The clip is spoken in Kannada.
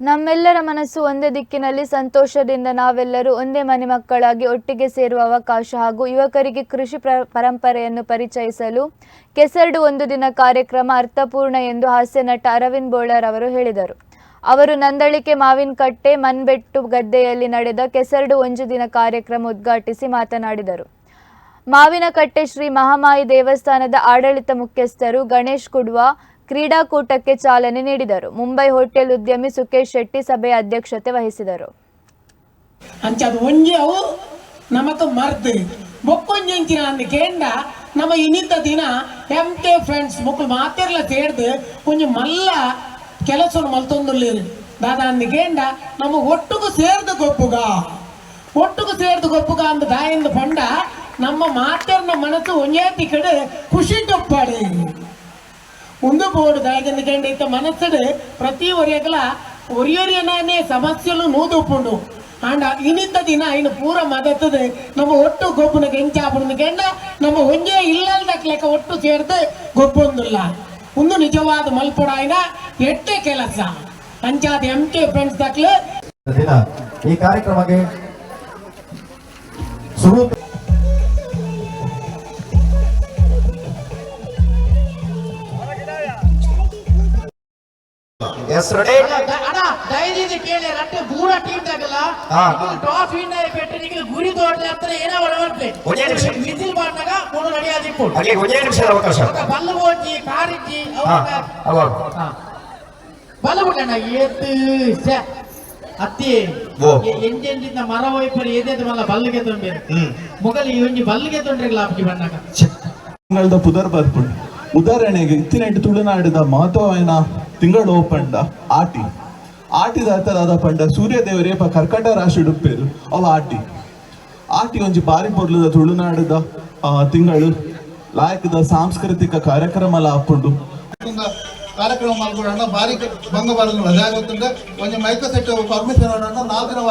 ನಮ್ಮೆಲ್ಲರ ಮನಸ್ಸು ಒಂದೇ ದಿಕ್ಕಿನಲ್ಲಿ ಸಂತೋಷದಿಂದ ನಾವೆಲ್ಲರೂ ಒಂದೇ ಮನೆ ಮಕ್ಕಳಾಗಿ ಒಟ್ಟಿಗೆ ಸೇರುವ ಅವಕಾಶ ಹಾಗೂ ಯುವಕರಿಗೆ ಕೃಷಿ ಪ್ರ- ಪರಂಪರೆಯನ್ನು ಪರಿಚಯಿಸಲು ಕೆಸರಡು ಒಂದು ದಿನ ಕಾರ್ಯಕ್ರಮ ಅರ್ಥಪೂರ್ಣ ಎಂದು ಹಾಸ್ಯ ನಟ ಅರವಿಂದ್ ಬೋಳರ್ ಅವರು ಹೇಳಿದರು. ಅವರು ನಂದಳಿಕೆ ಮಾವಿನಕಟ್ಟೆ, ಮನ್ಬೆಟ್ಟು ಗದ್ದೆಯಲ್ಲಿ ನಡೆದ ಕೆಸರಡು ಒಂದು ದಿನ ಕಾರ್ಯಕ್ರಮ ಉದ್ಘಾಟಿಸಿ ಮಾತನಾಡಿದರು. ಮಾವಿನಕಟ್ಟೆ ಶ್ರೀ ಮಹಾಮಾಯಿ ದೇವಸ್ಥಾನದ ಆಡಳಿತ ಮುಖ್ಯಸ್ಥರು ಗಣೇಶ್ ಕುಡ್ವ ಕ್ರೀಡಾಕೂಟಕ್ಕೆ ಚಾಲನೆ ನೀಡಿದರು. ಮುಂಬೈ ಹೋಟೆಲ್ ಉದ್ಯಮಿ ಸುಕೇಶ್ ಶೆಟ್ಟಿ ಸಭೆಯ ಅಧ್ಯಕ್ಷತೆ ವಹಿಸಿದರು. ನಮಕ್ ಮರ್ದು. ಬೊಕ್ಕೊಂಜಿ ಅಂದ ಕೇಂಡ ನಮ್ಮ ಇನ್ನಿತ ದಿನ ಎಂ ಕೆ ಫ್ರೆಂಡ್ಸ್ ಮಕ್ಕಳು ಮಾತೆರ್ಲ ಸೇರ್ದು ಒಂಜಿ ಮಲ್ಲ ಕೆಲಸ ಮಲ್ತೊಂದುಲ್ಲೇರು. ದಾದ ಅಂದ ಕೇಂಡ ನಮ್ಮ ಒಟ್ಟುಗು ಸೇರ್ದು ಗೊಪ್ಪುಗ. ಒಟ್ಟುಗು ಸೇರ್ದು ಗೊಪ್ಪುಗ ಅಂದ್ ದಾಯಿಂದ ಪಂಡ ನಮ್ಮ ಮಾತೆರ್ನ ಮನಸ್ಸು ಒಂಜೇತಿ ಕಡೆ ಖುಷಿ ಬೋರ್ಡು ದಾಯದಿಂದ ಕೇಂದ್ರ ಇತ್ತ ప్రతి ಪ್ರತಿ ಒರಿಯಗಲ ಒರಿಯೊರಿಯನೇ ಸಮಸ್ಯೆಲು ನೂದುಪ್ಪುಂಡು ಆಂಡ ಇನಿದ್ದ ದಿನ ಇನ್ನು ಪೂರ ಮದತ್ತದು. ನಮ್ಮ ಒಟ್ಟು ಗೊಬ್ಬನ ಗೆಂಚಾಪುನ ಕೇಂಡ ನಮ್ಮ ಒಂಜೇ ಇಲ್ಲಲ್ದಕ್ ಲೆಕ್ಕ ಒಟ್ಟು ಸೇರ್ದು ಗೊಬ್ಬೊಂದುಲ್ಲ. ಒಂದು ನಿಜವಾದ ಮಲ್ಪೊಡಾಯಿನ ಎಟ್ಟೆ ಕೆಲಸ. ಪಂಚಾಯತ್ ಎಂ ಕೆ ಫ್ರೆಂಡ್ಸ್ ದಕ್ಲು ಈ ಕಾರ್ಯಕ್ರಮಕ್ಕೆ ಶುರು ಎಸ್ ರೆಡಿ ಅಣ್ಣ ದಯವಿಟ್ಟು ಕೇಳಿ ರಟ್ಟೆ ಬೂರ ಟೀಮ್ ತಗಲ್ಲ ಹಾ. ಟಾಸ್ ವಿನ್ ಪೆಟ್ಟು ನಿಮಗೆ ಗುರಿ ತೋಟದ ಹತ್ರ ಏನೋ ಒಳವರ್ತೆ ಒಂದೇ ನಿಮಿಷ. ವಿಸಿಲ್ ಮಾಡಿದಾಗ ಮೂರು ರೆಡಿ ಆದಿಪ್ಪು ಅಲ್ಲಿ ಒಂದೇ ನಿಮಿಷದ ಅವಕಾಶ ಬಲ್ಲು ಹೋಗಿ ಕಾರಿಜ್ಜಿ ಹಾ ಅವಾಗ ಬಲ್ಲು ಬಿಟ್ಟಣ್ಣ ಏತ್ ಛೆ, ಅತ್ತಿ ಓ. ಎ- ಎಂಜೆಂಜಿಂದ ಮರ ವೈಪರಿ ಏದೇದು ಮಲ್ಲ ಬಲ್ಲಿಗೆ ತೊಂಬೇರು ಹ್ಮ್ ಮೊಗಲಿ ಒಂಜಿ ಬಲ್ಲಿಗೆ ತೊಂಡ್ರಿಲ್ಲ ಅಪ್ಪಿ ಬಣ್ಣಗ ತಿಂಗಳದ ಪುದರ್ ಬರ್ಪುಂಡು ಉದಾಹರಣೆಗೆ ಇತ್ತಿನೆಂಟು ತುಳುನಾಡಿದ ಮಹತ್ವವಿನ ತಿಂಗಳು ಪಂಡ ಆಟಿ. ಆಟಿದ ಅರ್ಥದಾದ ಪಂಡ ಸೂರ್ಯದೇವರೇಪ ಕರ್ಕಟ ರಾಶಿ ಉಡುಪೇರು ಅವ ಆಟಿ. ಆಟಿ ಒಂಜಿ ಬಾರಿ ಪೊರ್ಲದ ತುಳುನಾಡಿದ ತಿಂಗಳು. ಲಾಯಕದ ಸಾಂಸ್ಕೃತಿಕ ಕಾರ್ಯಕ್ರಮ ಆಪುಂಡು ಕಾರ್ಯಕ್ರಮ ಬಾರಿ ಭಂಗ ಬಾರಲ್ಲ ರಜೆ ಆಗುತ್ತಂದ್ರೆ ಒಂದು ಮೈಕ್ ಸೆಟ್ ಪರ್ಮಿಷನ್ ನಾಲ್ಕು